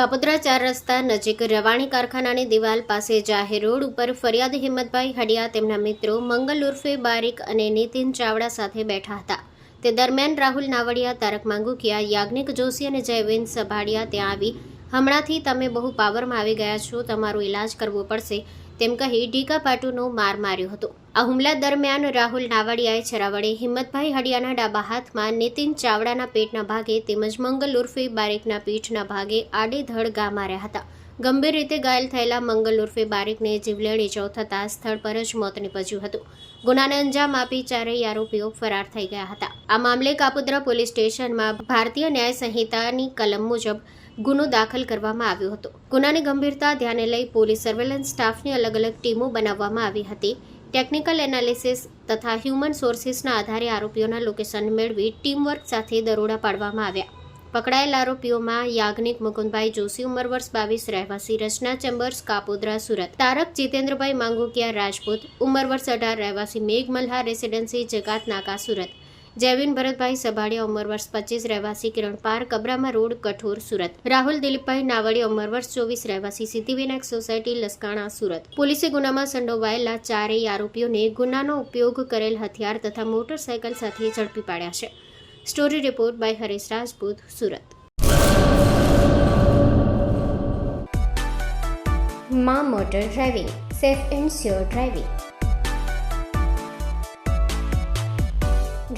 કાપોદ્રા ચાર રસ્તા નજીક રવાણી કારખાનાની દિવાલ પાસે જાહેર રોડ ઉપર ફરિયાદ હિંમતભાઈ હડિયા, તેમના મિત્રો મંગલ ઉર્ફે બારીક અને નીતિન ચાવડા સાથે બેઠા હતા. તે દરમિયાન રાહુલ નાવડિયા, તારક માંગુકિયા, યાજ્ઞિક જોશી અને જયવિંદ સભાડિયા ત્યાં આવી. હમણાંથી તમે બહુ પાવરમાં આવી ગયા છો, તમારો ઈલાજ કરવો પડશે, તેમ કહી ઢીકા પાટુનો માર માર્યો હતો. આ હુમલા દરમિયાન રાહુલ નાવડિયાએ છરાવડે, હિંમતભાઈ હડિયાના ડાબા હાથમાં, નીતિન ચાવડાના પેટના ભાગે તેમજ મંગલ ઉર્ફે બારીકના પીઠના ભાગે આડેધડ ગા માર્યા હતા. ગંભીર રીતે ઘાયલ થયેલા મંગલ ઉર્ફે બારીકને જીવલેણ ઇજાઓ થતાં સ્થળ પર જ મોત નીપજ્યું હતું. ગુનાને અંજામ આપી ચારેય આરોપીઓ ફરાર થઈ ગયા હતા. આ મામલે કાપોદ્રા પોલીસ સ્ટેશનમાં ભારતીય ન્યાય સંહિતાની કલમ મુજબ ગુનો દાખલ કરવામાં આવ્યો હતો. ગુનાની ગંભીરતા ધ્યાને લઈ પોલીસ સર્વેલન્સ સ્ટાફની અલગ અલગ ટીમો બનાવવામાં આવી હતી. ટેકનિકલ એનાલિસિસ તથા હ્યુમન સોર્સિસના આધારે આરોપીઓના લોકેશન મેળવી ટીમવર્ક સાથે દરોડા પાડવામાં આવ્યા. પકડાયેલ આરોપીઓમાં યાજ્ઞિક મુકુંદભાઈ જોશી ઉંમર વર્ષ બાવીસ, રહેવાસી રચના ચેમ્બર્સ, કાપોદ્રા, સુરત. તારક જીતેન્દ્રભાઈ માંગુકિયા, રાજપૂત. ઉંમર વર્ષ અઢાર, રહેવાસી મેઘ મલ્હાર રેસિડેન્સી જગાત નાકા, સુરત. જયવીન ભરતભાઈ સભાડિયા ઉંમર વર્ષ પચીસ, રહેવાસી કિરણ પાર કબરામા રોડ કઠોર, સુરત. રાહુલ દિલીપભાઈ નાવડિયા ઉંમર વર્ષ ચોવીસ, રહેવાસી સિદ્ધિવિનાયક સોસાયટી, લસકાણા, સુરત. પોલીસે ગુનામાં સંડોવાયેલા ચારેય આરોપીઓને ગુનાનો ઉપયોગ કરેલ હથિયાર તથા મોટરસાયકલ સાથે ઝડપી પાડ્યા છે. Story report by Haresh Rajput, Surat. મા motor driving, safe and sure driving.